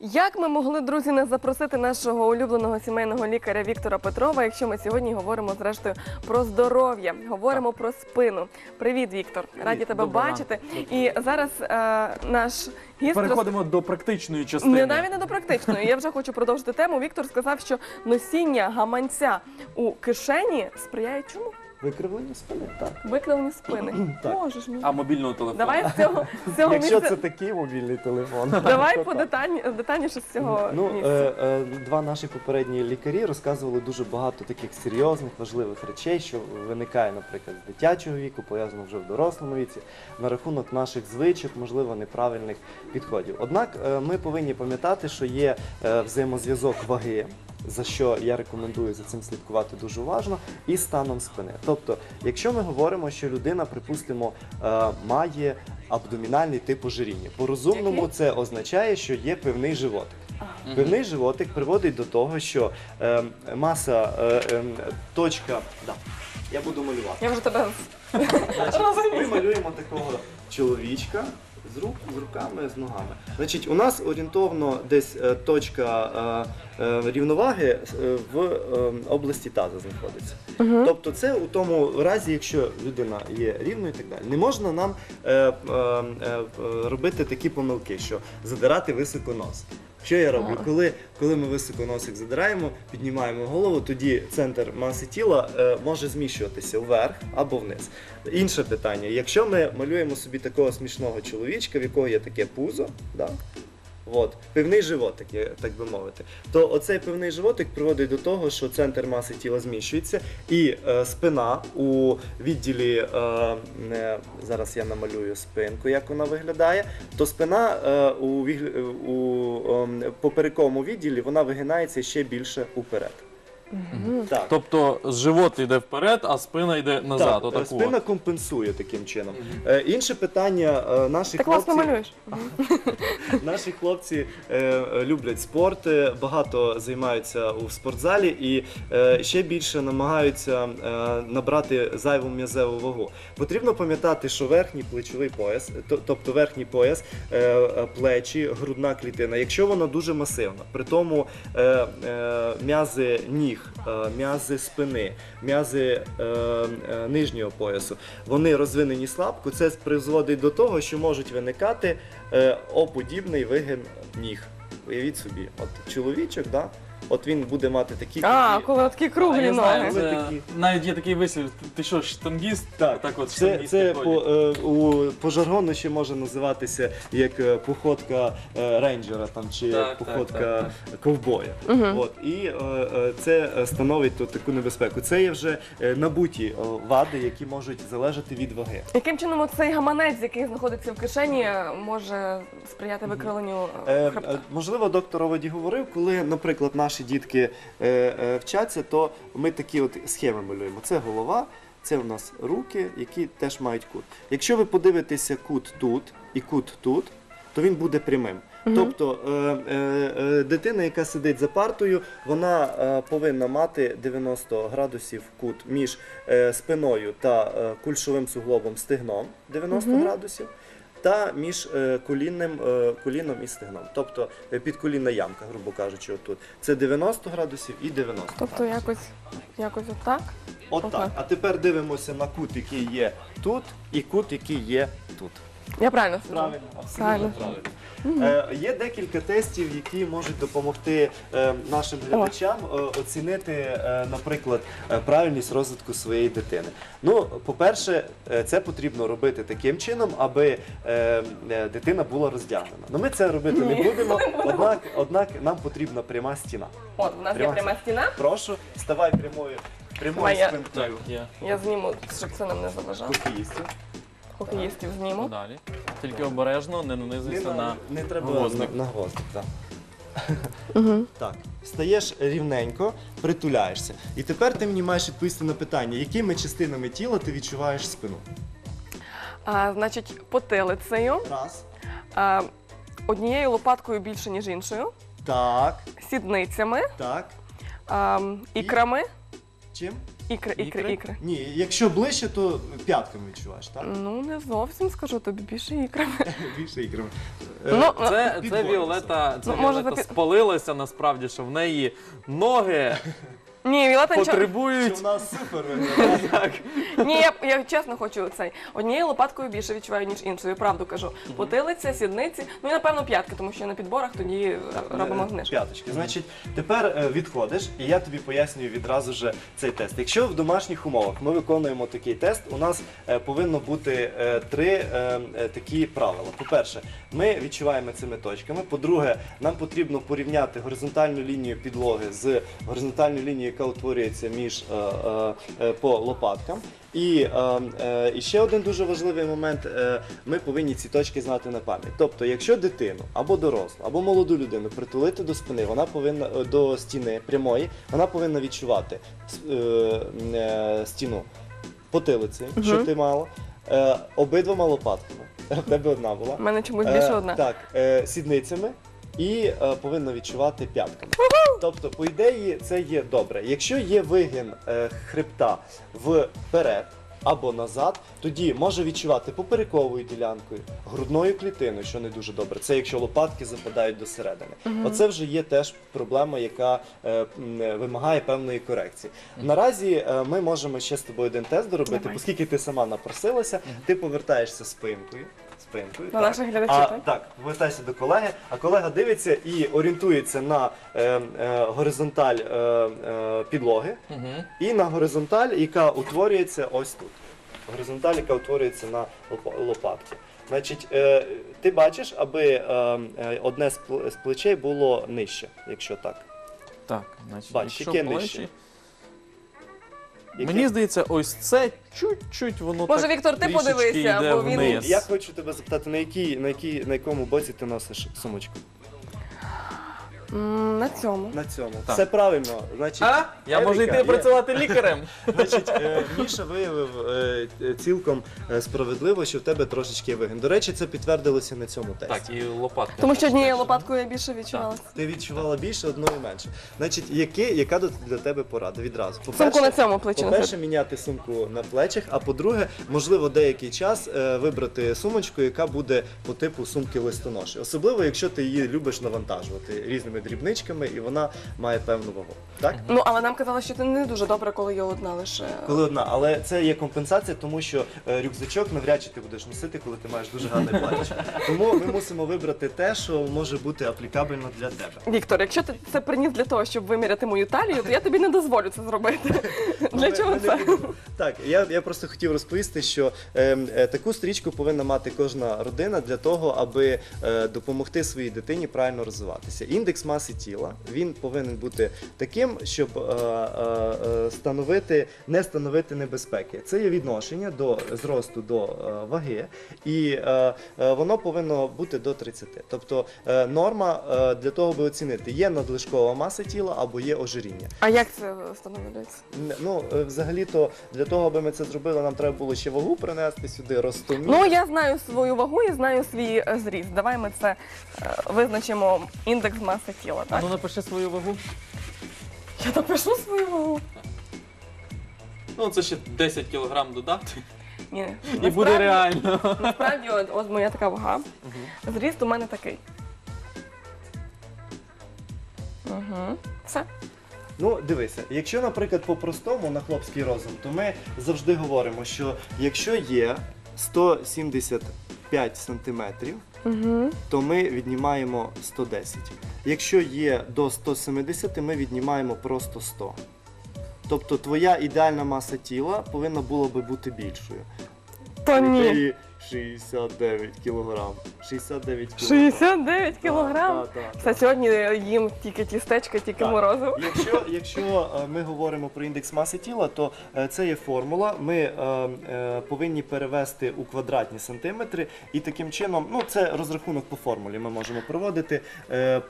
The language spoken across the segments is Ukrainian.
Як ми могли, друзі, не запросити нашого улюбленого сімейного лікаря Віктора Петрова, якщо ми сьогодні говоримо зрештою про здоров'я, говоримо про спину. Привіт, Віктор! Раді тебе Доброго бачити. І зараз е, наш гість роз- Переходимо до практичної частини. не навіть не до практичної. Я вже хочу продовжити тему. Віктор сказав, що носіння гаманця у кишені сприяє чому? Викривлення спини, так. Викривленню спини. Так. Можеш мені. А мобільного телефону? Давай з цього, з цього Якщо місця. це такий мобільний телефон. Давай по детальні, детальніше з цього Ну, місця. е, е, два наші попередні лікарі розказували дуже багато таких серйозних, важливих речей, що виникає, наприклад, з дитячого віку, пов'язано вже в дорослому віці, на рахунок наших звичок, можливо, неправильних підходів. Однак е, ми повинні пам'ятати, що є е, взаємозв'язок ваги. За що я рекомендую за цим слідкувати дуже уважно, і станом спини. Тобто, якщо ми говоримо, що людина, припустимо, е, має абдомінальний тип ожиріння, по розумному це означає, що є певний животик. Певний животик приводить до того, що е, маса е, е, точка. Да, я буду малювати. Я вже тебе Значить, Розумію. ми малюємо такого чоловічка з рук, з руками, з ногами. Значить, у нас орієнтовно десь е, точка е, е, рівноваги е, в е, області таза знаходиться. Тобто, це у тому разі, якщо людина є рівною і так далі. Не можна нам е, е, е, робити такі помилки, що задирати високо нос. Що я роблю? Ага. Коли, коли ми високо носик задираємо, піднімаємо голову, тоді центр маси тіла е, може зміщуватися вверх або вниз. Інше питання: якщо ми малюємо собі такого смішного чоловічка, в якого є таке пузо, да? От, Пивний животик, так би мовити, то оцей пивний животик приводить до того, що центр маси тіла зміщується, і е, спина у відділі е, не, зараз я намалюю спинку, як вона виглядає, то спина е, у, у ем, поперековому відділі вона вигинається ще більше уперед. Так. Тобто живот йде вперед, а спина йде назад. Так, отаку спина от. компенсує таким чином. Е, інше питання е, наших Ти класно хлопців. малюєш. Наші хлопці е, е, люблять спорт, е, багато займаються у спортзалі і е, ще більше намагаються е, набрати зайву м'язеву вагу. Потрібно пам'ятати, що верхній плечовий пояс, то- тобто верхній пояс, е, е, плечі, грудна клітина, якщо вона дуже масивна, при тому е, е, м'язи ніг, е, м'язи спини, м'язи е, е, нижнього поясу, вони розвинені слабко, це призводить до того, що можуть виникати оподібний вигин ніг. Уявіть собі, от чоловічок, да? От він буде мати такі А, круті- коли такі А круглі я ноги. Ви це, такі. навіть є такий вислів. Ти, що, штангіст? Так, так от Це, це по, е, у, по жаргону ще може називатися як е, походка е, рейнджера там, чи Так, так, походка так, ковбоя. От, і е, е, це е, становить тут таку небезпеку. Це є вже е, набуті е, вади, які можуть залежати від ваги. Яким чином цей гаманець, який знаходиться в кишені, може сприяти викривленню е, Е, хребта? можливо, доктор Оводі говорив, коли, наприклад, наші дітки е, е, вчаться, то ми такі от схеми малюємо. Це голова, це у нас руки, які теж мають кут. Якщо ви подивитеся кут тут і кут тут, то він буде прямим. Тобто е, е, е, дитина, яка сидить за партою, вона е, повинна мати 90 градусів кут між е, спиною та е, кульшовим суглобом стегном 90 градусів. Та між е, колінним, е, коліном і стегном. Тобто е, підколінна ямка, грубо кажучи, отут. Це 90 градусів і 90 Тобто градусів. якось, якось отак? Отак. отак. А тепер дивимося на кут, який є тут, і кут, який є тут. Я правильно? Правильно, абсолютно Правильно. Е, є декілька тестів, які можуть допомогти е, нашим глядачам е, оцінити, е, наприклад, е, правильність розвитку своєї дитини. Ну, по-перше, е, це потрібно робити таким чином, аби е, е, дитина була роздягнена. Ну, ми це робити не Ні. будемо, однак, однак нам потрібна пряма стіна. От, у нас є Пряма стіна. Прошу, ставай прямою, прямою Моя- Так, спинкою. є. Я зніму, щоб це нам не заважало. Хокеїстів. Хокеїстів зніму. Далі. Тільки обережно, не нанизуйся на, на. не треба гвоздик. на, гвоздик. Так. так. Стаєш рівненько, притуляєшся. І тепер ти мені маєш відповісти на питання, якими частинами тіла ти відчуваєш спину? А, значить, потилицею, Раз. а, однією лопаткою більше, ніж іншою, Так, сідницями, так. а, ікрами, Чим? Ікри, ікри, Ікри? Ні, якщо ближче, то п'ятками відчуваєш, так? Ну, не зовсім скажу тобі більше ікрами. Більше ікрами. Е, Ну, Це, це підборюється. Віолета, це Ну, може, Віолета запі- спалилася насправді, що в неї ноги Ні, Вілета нічого. Потребують. в нас супер виглядає. Ні, я, я чесно хочу цей. Однією лопаткою більше відчуваю, ніж іншою. Правду кажу. Потилиця, сідниці, ну і напевно п'ятки, тому що на підборах тоді е, робимо знижку. П'яточки. Значить, тепер е, відходиш, і я тобі пояснюю відразу же цей тест. Якщо в домашніх умовах ми виконуємо такий тест, у нас е, повинно бути е, три е, е, такі правила. По-перше, ми відчуваємо цими точками. По-друге, нам потрібно порівняти горизонтальну лінію підлоги з горизонтальною лінією, яка утворюється між е, е, е, по лопаткам. І, і ще один дуже важливий момент: ми повинні ці точки знати на пам'ять. Тобто, якщо дитину або дорослу, або молоду людину притулити до спини, вона повинна до стіни прямої, вона повинна відчувати стіну потилиці, що ти мала, обидвома лопатками. В тебе одна була. У мене чомусь більше одна. Так, сідницями і е, повинна відчувати п'ятками. Тобто, по ідеї, це є добре. Якщо є вигин е, хребта вперед або назад, тоді може відчувати поперековою ділянкою, грудною клітиною, що не дуже добре. Це якщо лопатки западають до середини. Оце вже є теж проблема, яка е, м, вимагає певної корекції. Наразі е, ми можемо ще з тобою один тест доробити, Давай. оскільки ти сама напросилася, ти повертаєшся спинкою. Спинкою. Так. наших глядачів, так? так, повертайся до колеги, а колега дивиться і орієнтується на е, е, горизонталь е, е, підлоги Мгм. і на горизонталь, яка утворюється ось тут. Горизонталь, яка утворюється на лопа- лопатці. Значить, е, ти бачиш, аби е, е, одне з пл- з плечей було нижче, якщо так. Так, значить, Бач, якщо яке плечі- нижче? Яке? Мені здається, ось це чуть-чуть воно Може, так Віктор, ти трішечки подивися, йде бо він- вниз. Я хочу тебе запитати, на якій, на якій, на якому боці ти носиш сумочку? М, На цьому. На цьому. Так. Все правильно. Значить, А? Я можу Еріка, йти є. працювати лікарем. Значить, е, Міша виявив е, е, цілком е, справедливо, що в тебе трошечки є вигин. До речі, це підтвердилося на цьому тесті. Так, і лопатка. Тому що однією лопаткою я більше відчувала. Ти відчувала більше, одною менше. Значить, яке, яка до- для тебе порада? Відразу. Сумку на цьому плечі По-перше, носити. міняти сумку на плечах, а по-друге, можливо, деякий час е, вибрати сумочку, яка буде по типу сумки листоноші. Особливо, якщо ти її любиш навантажувати різними дрібничками, і вона має певну вагу. Так? Ну, але нам казали, що це не дуже добре, коли є одна лише. Коли одна, але це є компенсація, тому що е, рюкзачок навряд чи ти будеш носити, коли ти маєш дуже гарний плащ. Тому ми мусимо вибрати те, що може бути аплікабельно для тебе. Віктор, якщо ти це приніс для того, щоб виміряти мою талію, то я тобі не дозволю це зробити. Для чого ми це? Так, я, я просто хотів розповісти, що е, е, таку стрічку повинна мати кожна родина для того, аби е, допомогти своїй дитині правильно розвиватися. Індекс маси тіла він повинен бути таким, щоб е, е, е, становити, не становити небезпеки. Це є відношення до зросту до ваги, і воно повинно бути до 30. Тобто норма для того, аби оцінити, є надлишкова маса тіла або є ожиріння. А як це встановлюється? Ну, взагалі-то для того, аби ми це зробили, нам треба було ще вагу принести сюди, розтомі. Ну, я знаю свою вагу і знаю свій зріст. Давай ми це визначимо індекс маси тіла. А Так? ну напиши свою вагу. Я напишу свою вагу. Ну, це ще 10 кілограм додати. Ні, І буде насправді- реально. Насправді, от, от моя така вага. Зріст у мене такий. Угу. Все. Ну, дивися, якщо, наприклад, по-простому на хлопський розум, то ми завжди говоримо, що якщо є 175 сантиметрів, Угу. то ми віднімаємо 110. Якщо є до 170, ми віднімаємо просто 100. Тобто твоя ідеальна маса тіла повинна була би бути більшою. То ні. І 69 кілограм. 69 кілограм. 69 кілограм. Так, так, так. Все, сьогодні їм тільки тістечка, тільки Так. морозиво. Якщо, якщо е, ми говоримо про індекс маси тіла, то е, це є формула. Ми е, е, повинні перевести у квадратні сантиметри, і таким чином, ну це розрахунок по формулі. Ми можемо проводити, е, е,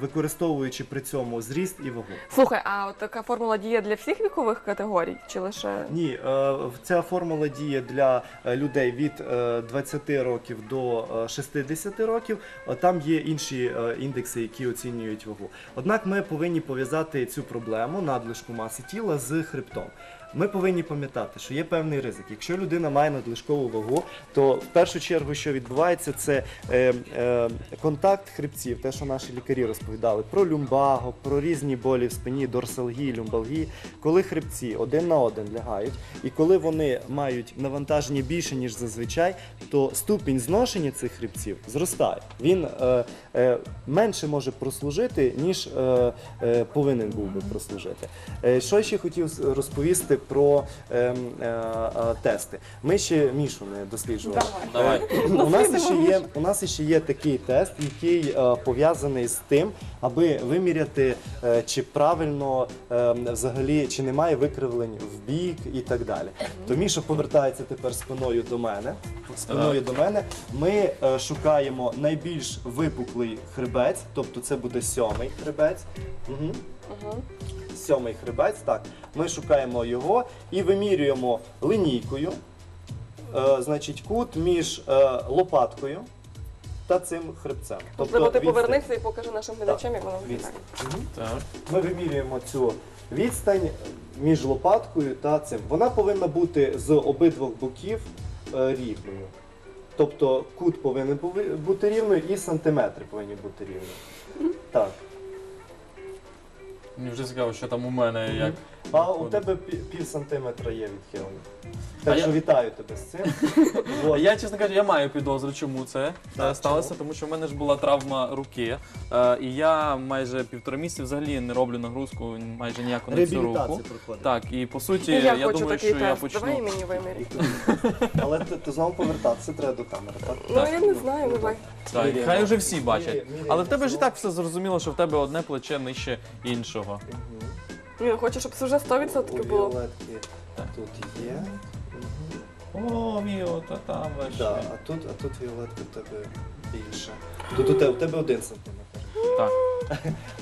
використовуючи при цьому зріст і вагу. Слухай, а от така формула діє для всіх вікових категорій чи лише. Ні, е, ця формула діє для е, людей від е, 20 років до е, 60 років, е, там є інші е, індекси, які оцінюють вагу. Однак ми повинні пов'язати цю проблему надлишку маси тіла з хребтом. Ми повинні пам'ятати, що є певний ризик. Якщо людина має надлишкову вагу, то в першу чергу, що відбувається, це е, е, контакт хребців, те, що наші лікарі розповідали про люмбаго, про різні болі в спині, дорсалгії, люмбалгії. Коли хребці один на один лягають, і коли вони мають навантаження більше ніж зазвичай, то ступінь зношення цих хребців зростає. Він е, менше може прослужити, ніж е, е, повинен був би прослужити. Е, що ще хотів розповісти про ем, е, е, тести? Ми ще Мішу не досліджували. Давай. Давай. Е, У нас ще є у нас ще є такий тест, який е, пов'язаний з тим, аби виміряти, е, чи правильно е, взагалі чи немає викривлень в бік і так далі. То Міша повертається тепер спиною до мене. Спиною до мене. Ми е, шукаємо найбільш випуклий хребець, тобто це буде сьомий хребець. Угу. Сьомий хребець, так. Ми шукаємо його і вимірюємо линійкою е, значить, кут між е, лопаткою та цим хребцем. Можливо, ти відстань. повернися і покажи нашим глядачам, як воно виглядає. Відстань. Мгм. Так. Ми вимірюємо цю відстань між лопаткою та цим. Вона повинна бути з обидвох боків е, рівною. Тобто кут повинен бути рівною і сантиметри повинні бути рівні. Так. Мені вже цікаво, що там у мене як. А у тебе пі- пів сантиметра є відхилення. А Так я- що вітаю тебе з цим. Я, чесно кажучи, я маю підозру, чому це е, сталося, чому? тому що в мене ж була травма руки, е, і я майже півтора місяці взагалі не роблю нагрузку майже ніяку на цю руку. Проходить. Так, і по суті, я, хочу думаю, такий що я тест. Давай і мені виміряй. Але ти, ти знову повертатися треба до камери, так? Ну я не знаю, давай. Так, Міряємо. хай вже всі бачать. Міряємо, Але в тебе ж і так все зрозуміло, що в тебе одне плече нижче іншого. Ні, хочу, щоб це вже 100% У було. Віолетки тут є. О, Міо, та там Да, а тут, а тут Віолетка в тебе більше. Тут у тебе, у тебе один сантиметр. Так.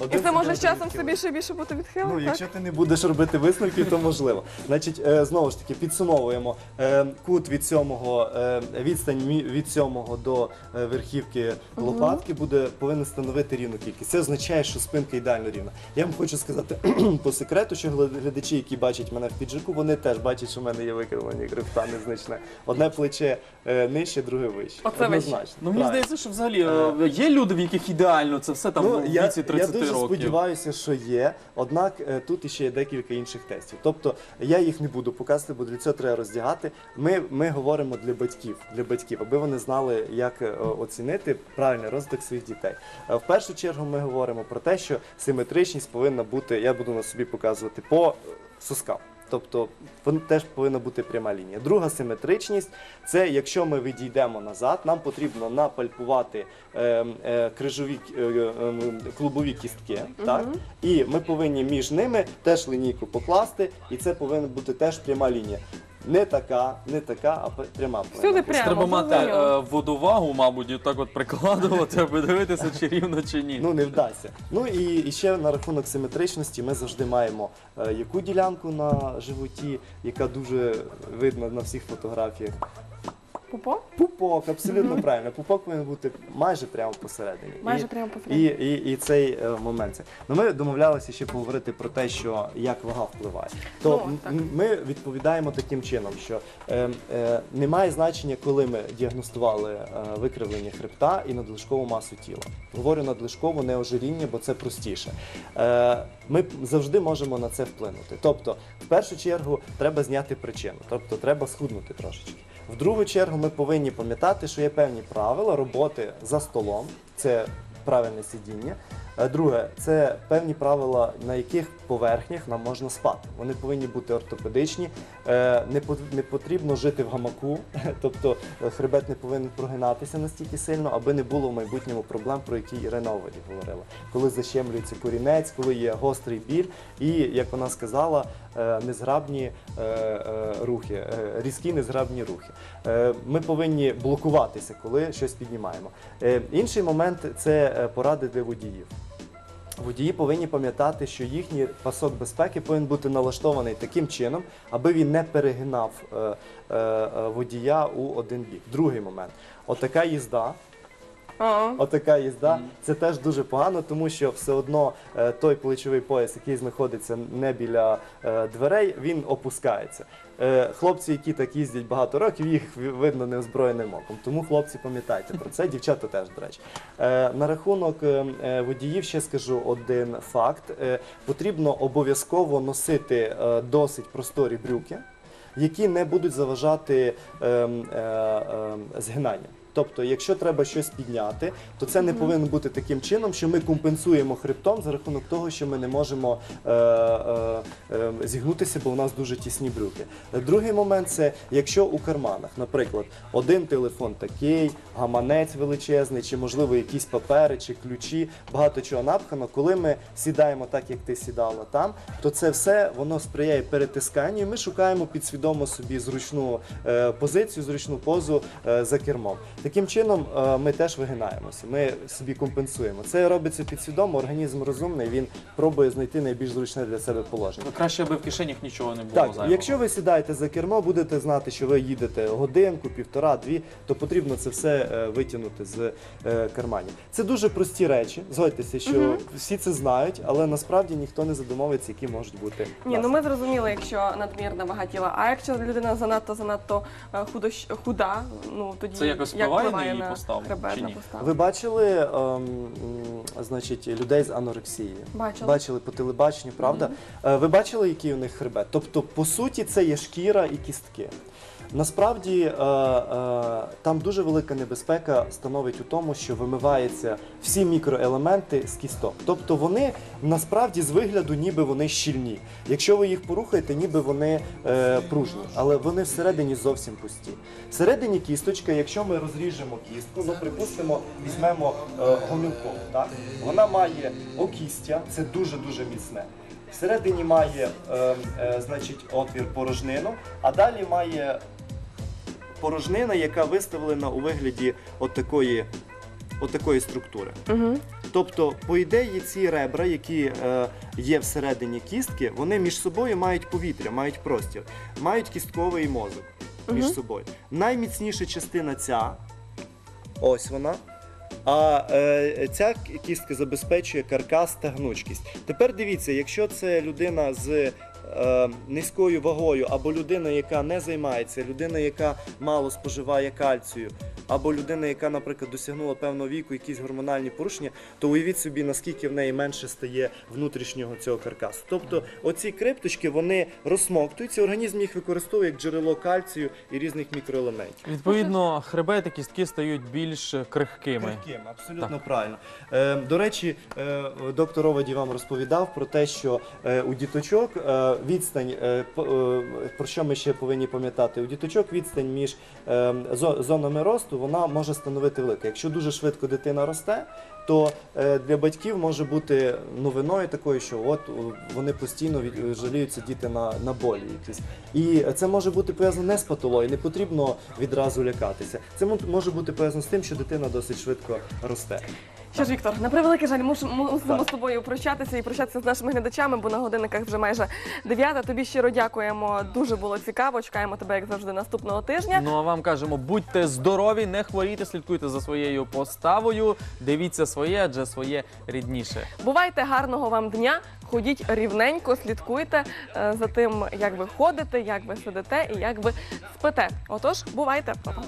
Один І це може з часом все більше і більше бути відхилено, Ну, якщо ти не будеш робити висновків, то можливо. Значить, е, знову ж таки, підсумовуємо. Е, кут від сьомого, е, відстань мі- від сьомого до е, верхівки лопатки буде повинен становити рівну кількість. Це означає, що спинка ідеально рівна. Я вам хочу сказати по секрету, що глядачі, які бачать мене в піджаку, вони теж бачать, що в мене є викривлення хребта незначне. Одне плече е, нижче, друге вище. Оце вище. Однозначно. Ну мені Правильно. здається, що взагалі е, є люди, в яких ідеально це все там Ну, в я, віці 30 я дуже років. сподіваюся, що є. Однак е, тут іще є декілька інших тестів. Тобто я їх не буду показувати, бо для цього треба роздягати. Ми, ми говоримо для батьків, для батьків, аби вони знали, як е, оцінити правильний розвиток своїх дітей. Е, В першу чергу ми говоримо про те, що симетричність повинна бути, я буду на собі показувати по соскам. Тобто теж повинна бути пряма лінія. Друга симетричність це якщо ми відійдемо назад, нам потрібно напальпувати е, е, крижові е, клубові кістки, так? і ми повинні між ними теж лінійку покласти, і це повинна бути теж пряма лінія. Не така, не така, а пряма. Всюди прямо. Треба мати зрозуміло. е, водовагу, мабуть, і так от прикладувати, аби дивитися, чи рівно, чи ні. Ну не вдасться. Ну і, і ще на рахунок симетричності ми завжди маємо е, яку ділянку на животі, яка дуже видна на всіх фотографіях. Пупо? Пупок, абсолютно правильно. Пупок повинен бути майже прямо посередині. Майже І- прямо І, посередині. і, і цей е, момент. це. Ну, ми домовлялися ще поговорити про те, що як вага впливає. То Ну, м- так. м- ми відповідаємо таким чином, що е, е, немає значення, коли ми діагностували е, викривлення хребта і надлишкову масу тіла. Говорю надлишкову, не ожиріння, бо це простіше. Е, ми п- завжди можемо на це вплинути. Тобто, в першу чергу, треба зняти причину, тобто треба схуднути трошечки. В другу чергу ми повинні пам'ятати, що є певні правила роботи за столом. Це правильне сидіння. Е, Друге, це певні правила, на яких поверхнях нам можна спати. Вони повинні бути ортопедичні. Е, Не потрібно жити в гамаку, тобто е, хребет не повинен прогинатися настільки сильно, аби не було в майбутньому проблем, про які Ірина Оводі говорила. Коли защемлюється корінець, коли є гострий біль, і як вона сказала, незграбні рухи, різкі незграбні рухи. Ми повинні блокуватися, коли щось піднімаємо. Інший момент це поради для водіїв. Водії повинні пам'ятати, що їхній пасок безпеки повинен бути налаштований таким чином, аби він не перегинав е, е, е, водія у один бік. Другий момент. Отака їзда. О, Отака їзда це теж дуже погано, тому що все одно е, той плечовий пояс, який знаходиться не біля е, дверей, він опускається. Е, Хлопці, які так їздять багато років, їх ви- видно неозброєним оком. Тому хлопці пам'ятайте про це, дівчата теж, до речі. Е, На рахунок е, е, водіїв ще скажу один факт: Е, потрібно обов'язково носити е, досить просторі брюки, які не будуть заважати ем, е, ем, згинанням. Тобто, якщо треба щось підняти, то це не повинно бути таким чином, що ми компенсуємо хребтом за рахунок того, що ми не можемо е, е, е, зігнутися, бо у нас дуже тісні брюки. Другий момент це якщо у карманах, наприклад, один телефон такий, гаманець величезний, чи можливо якісь папери, чи ключі, багато чого напхано. Коли ми сідаємо так, як ти сідала там, то це все воно сприяє перетисканню. і Ми шукаємо підсвідомо собі зручну е, позицію, зручну позу е, за кермом. Таким чином е, ми теж вигинаємося. Ми собі компенсуємо. Це робиться підсвідомо. Організм розумний. Він пробує знайти найбільш зручне для себе положення. Ну, Краще, аби в кишенях нічого не було Так, зайвого. якщо ви сідаєте за кермо, будете знати, що ви їдете годинку, півтора, дві, то потрібно це все е, витягнути з е, карманів. Це дуже прості речі. Згодьтеся, що Мгм. всі це знають, але насправді ніхто не задумовується, які можуть бути. ні, ну ми зрозуміли, якщо надмірна вага тіла. А якщо людина занадто занадто худощ- худа, ну тоді Це якось як на її чи ні? Ви бачили ем, значить, людей з анорексії? Бачила. Бачили по телебаченню, правда? Е, Ви бачили, який у них хребет? Тобто, по суті, це є шкіра і кістки. Насправді е, е, там дуже велика небезпека становить у тому, що вимиваються всі мікроелементи з кісток. Тобто вони насправді з вигляду ніби вони щільні. Якщо ви їх порухаєте, ніби вони е, пружні, але вони всередині зовсім пусті. Всередині кісточка, якщо ми розріжемо кістку, ну припустимо, візьмемо гомілкову? Вона має окістя, це дуже-дуже міцне. Всередині має е, е, значить, отвір порожнину, а далі має порожнина, яка виставлена у вигляді отакої, отакої структури. Угу. Тобто, по ідеї, ці ребра, які е, є всередині кістки, вони між собою мають повітря, мають простір, мають кістковий мозок між Мгм. собою. Найміцніша частина ця, ось вона. А е, ця кістка забезпечує каркас та гнучкість. Тепер дивіться, якщо це людина з низькою вагою, або людина, яка не займається, людина, яка мало споживає кальцію, або людина, яка, наприклад, досягнула певного віку, якісь гормональні порушення, то уявіть собі, наскільки в неї менше стає внутрішнього цього каркасу. Тобто, оці крипточки вони розсмоктуються, організм їх використовує як джерело кальцію і різних мікроелементів. Відповідно, хребет і кістки стають більш крихкими. Крихким, абсолютно правильно. Е, до речі, е, доктор Оваді вам розповідав про те, що е, у діточок е, відстань, е, е, про що ми ще повинні пам'ятати, у діточок відстань між е, зонами росту вона може становити велика. Якщо дуже швидко дитина росте, то е, для батьків може бути новиною такою, що от вони постійно жаліються діти на, на болі якісь. І це може бути пов'язано не з патологією, не потрібно відразу лякатися. Це мо- може бути пов'язано з тим, що дитина досить швидко росте. Що ж, Віктор, на превеликий жаль, мусимо Так. з тобою прощатися і прощатися з нашими глядачами, бо на годинниках вже майже дев'ята. Тобі щиро дякуємо. Дуже було цікаво. Чекаємо тебе, як завжди, наступного тижня. Ну а вам кажемо, будьте здорові, не хворійте, слідкуйте за своєю поставою, дивіться своє, адже своє рідніше. Бувайте гарного вам дня. Ходіть рівненько, слідкуйте е, за тим, як ви ходите, як ви сидите і як ви спите. Отож, бувайте, Па-па.